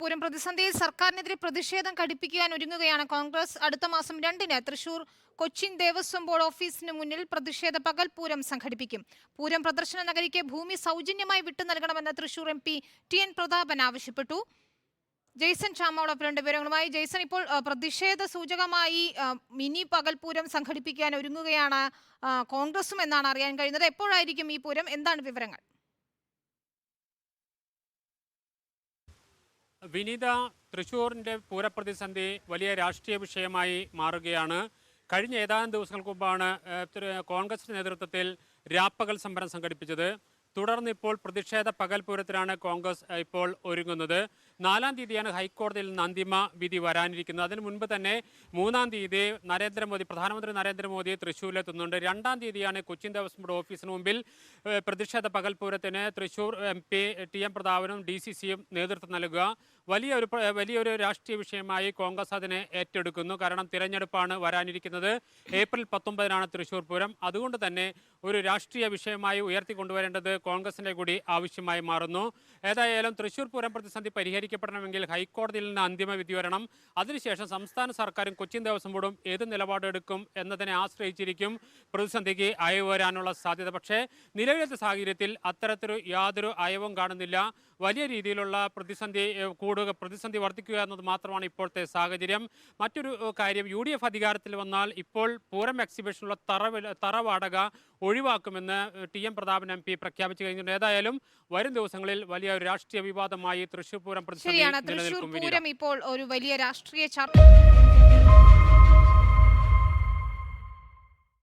പൂരം പ്രതിസന്ധിയിൽ സർക്കാരിനെതിരെ പ്രതിഷേധം ഘടിപ്പിക്കാൻ ഒരുങ്ങുകയാണ് കോൺഗ്രസ്. അടുത്ത മാസം രണ്ടിന് തൃശൂർ കൊച്ചിൻ ദേവസ്വം ബോർഡ് ഓഫീസിന് മുന്നിൽ പ്രതിഷേധ പകൽ പൂരം സംഘടിപ്പിക്കും. പൂരം പ്രദർശന നഗരിക്ക് ഭൂമി സൗജന്യമായി വിട്ടു നൽകണമെന്ന് Thrissur M P T N Prathapan ആവശ്യപ്പെട്ടു. ജെയ്സൺ ചാമോളൊപ്പം രണ്ട് വിവരങ്ങളുമായി. ജെയ്സൺ ഇപ്പോൾ പ്രതിഷേധ സൂചകമായി മിനി പകൽപൂരം സംഘടിപ്പിക്കാൻ ഒരുങ്ങുകയാണ് കോൺഗ്രസും എന്നാണ് അറിയാൻ കഴിയുന്നത്. എപ്പോഴായിരിക്കും ഈ പൂരം? എന്താണ് വിവരങ്ങൾ? വിനീത തൃശൂരിന്റെ പൂരപ്രതിസന്ധി വലിയ രാഷ്ട്രീയ വിഷയമായി മാറുകയാണ്. കഴിഞ്ഞ ഏതാനും ദിവസങ്ങൾക്ക് മുമ്പാണ് കോൺഗ്രസിന്റെ നേതൃത്വത്തിൽ രാപ്പകൽ സമരം സംഘടിപ്പിച്ചത്. തുടർന്ന് ഇപ്പോൾ പ്രതിഷേധ പകൽ പൂരത്തിനാണ് കോൺഗ്രസ് ഇപ്പോൾ ഒരുങ്ങുന്നത്. നാലാം തീയതിയാണ് ഹൈക്കോടതിയിൽ നിന്ന് അന്തിമ വിധി വരാനിരിക്കുന്നത്. അതിനു മുൻപ് തന്നെ മൂന്നാം തീയതി നരേന്ദ്രമോദി പ്രധാനമന്ത്രി നരേന്ദ്രമോദി തൃശ്ശൂരിലെത്തുന്നുണ്ട്. രണ്ടാം തീയതിയാണ് കൊച്ചിൻ ദേവസ്വം ബോർഡ് ഓഫീസിന് മുമ്പിൽ പ്രതിഷേധ പകൽപൂരത്തിന് Thrissur M P T M പ്രതാപനും D C സിയും നേതൃത്വം നൽകുക. വലിയൊരു വലിയൊരു രാഷ്ട്രീയ വിഷയമായി കോൺഗ്രസ് അതിനെ ഏറ്റെടുക്കുന്നു. കാരണം തിരഞ്ഞെടുപ്പാണ് വരാനിരിക്കുന്നത്. ഏപ്രിൽ പത്തൊമ്പതിനാണ് തൃശ്ശൂർ പൂരം. അതുകൊണ്ട് തന്നെ ഒരു രാഷ്ട്രീയ വിഷയമായി ഉയർത്തിക്കൊണ്ടുവരേണ്ടത് കോൺഗ്രസിന്റെ കൂടി ആവശ്യമായി മാറുന്നു. ഏതായാലും തൃശ്ശൂർ പൂരം പ്രതിസന്ധി പരിഹരിക്കപ്പെടണമെങ്കിൽ ഹൈക്കോടതിയിൽ നിന്ന് അന്തിമ വിധി വരണം. അതിനുശേഷം സംസ്ഥാന സർക്കാരും കൊച്ചിൻ ദേവസ്വം ബോർഡും ഏത് നിലപാടെടുക്കും എന്നതിനെ ആശ്രയിച്ചിരിക്കും. പ്രതിസന്ധിക്ക് അയവ് വരാനുള്ള സാധ്യത. പക്ഷേ നിലവിലത്തെ സാഹചര്യത്തിൽ അത്തരത്തിലൊരു യാതൊരു അയവും കാണുന്നില്ല. വലിയ രീതിയിലുള്ള പ്രതിസന്ധി കൂടുക പ്രതിസന്ധി വർദ്ധിക്കുക എന്നത് മാത്രമാണ് ഇപ്പോഴത്തെ സാഹചര്യം. മറ്റൊരു കാര്യം യു അധികാരത്തിൽ വന്നാൽ ഇപ്പോൾ പൂരം എക്സിബിഷനുള്ള തറ തറവാടക തറ വാടക ഒഴിവാക്കുമെന്ന് T M Prathapan M P പ്രഖ്യാപിച്ചു കഴിഞ്ഞിട്ടുണ്ട്. ഏതായാലും വരും ദിവസങ്ങളിൽ വലിയ ഒരു രാഷ്ട്രീയ വിവാദമായി തൃശൂർ പൂരം ശരിയാണ്. തൃശൂർ പൂരം ഇപ്പോൾ ഒരു വലിയ രാഷ്ട്രീയ ചർച്ച.